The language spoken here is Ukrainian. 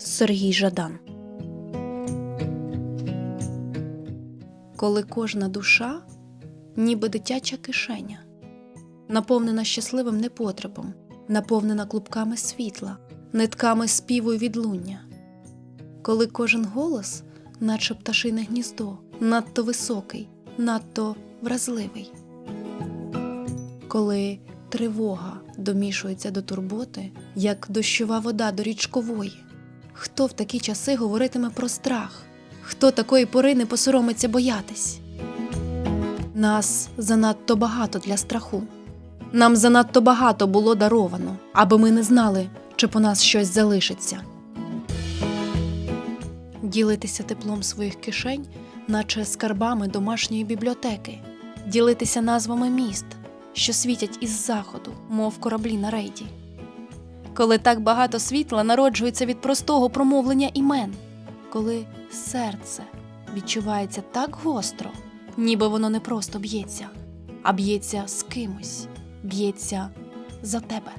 Сергій Жадан. Коли кожна душа, ніби дитяча кишеня, наповнена щасливим непотребом, наповнена клубками світла, нитками співу й відлуння, коли кожен голос, наче пташине гніздо, надто високий, надто вразливий, коли тривога домішується до турботи, як дощова вода до річкової. Хто в такі часи говоритиме про страх? Хто такої пори не посоромиться боятись? Нас занадто багато для страху. Нам занадто багато було даровано, аби ми не знали, чи по нас щось залишиться. Ділитися теплом своїх кишень, наче скарбами домашньої бібліотеки, ділитися назвами міст, що світять із заходу, мов кораблі на рейді. Коли так багато світла народжується від простого промовлення імен, коли серце відчувається так гостро, ніби воно не просто б'ється, а б'ється з кимось, б'ється за тебе.